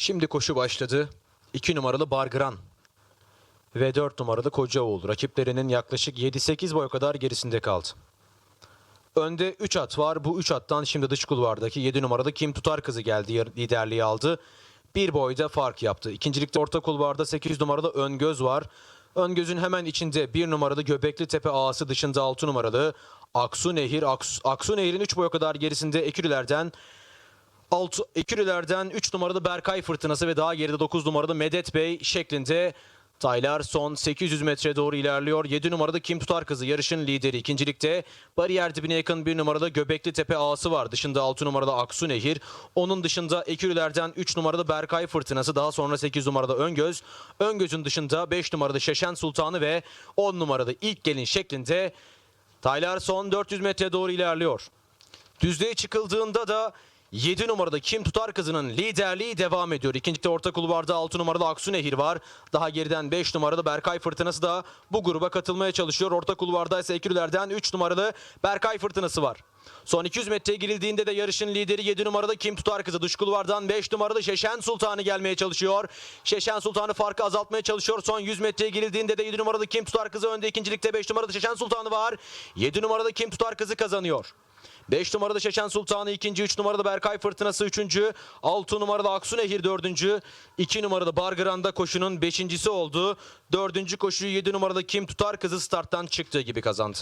Şimdi koşu başladı. 2 numaralı Bargran ve 4 numaralı Kocaoğul rakiplerinin yaklaşık 7-8 boy kadar gerisinde kaldı. Önde 3 at var. Bu 3 attan şimdi dış kulvardaki 7 numaralı Kim Tutar kızı geldi. Liderliği aldı. Bir boyda fark yaptı. İkincilikte orta kulvarda 8 numaralı Öngöz var. Öngöz'ün hemen içinde 1 numaralı Göbekli Tepe ağası dışında 6 numaralı Aksu Nehir. Aksu, Aksu Nehir'in 3 boy kadar gerisinde Ekürüler'den Altı, Ekürüler'den 3 numaralı Berkay Fırtınası ve daha geride 9 numaralı Medet Bey şeklinde Taylar son 800 metre doğru ilerliyor. 7 numaralı Kim Tutar Kızı yarışın lideri. İkincilikte bariyer dibine yakın 1 numaralı Göbekli Tepe Ağası var. Dışında 6 numaralı Aksu Nehir. Onun dışında Ekürüler'den 3 numaralı Berkay Fırtınası. Daha sonra 8 numaralı Öngöz. Öngöz'ün dışında 5 numaralı Şeşen Sultanı ve 10 numaralı İlk Gelin şeklinde Taylar son 400 metre doğru ilerliyor. Düzlüğe çıkıldığında da 7 numarada Kim Tutar Kızı'nın liderliği devam ediyor. İkincilikte orta kulvarda 6 numaralı Aksu Nehir var. Daha geriden 5 numaralı Berkay Fırtınası da bu gruba katılmaya çalışıyor. Orta kulvarda ise Ekürüler'den 3 numaralı Berkay Fırtınası var. Son 200 metreye girildiğinde de yarışın lideri 7 numaralı Kim Tutar Kızı. Dış kulvardan 5 numaralı Şeşen Sultanı gelmeye çalışıyor. Şeşen Sultanı farkı azaltmaya çalışıyor. Son 100 metreye girildiğinde de 7 numaralı Kim Tutar Kızı önde. ikincilikte 5 numaralı Şeşen Sultanı var. 7 numaralı Kim Tutar Kızı kazanıyor. 5 numarada Şeşen Sultanı ikinci, 3 numarada Berkay Fırtınası üçüncü, 6 numarada Aksu Nehir dördüncü, 2 numarada Bargıran'da koşunun beşincisi oldu. Dördüncü koşuyu 7 numarada Kim Tutar Kızı starttan çıktığı gibi kazandı.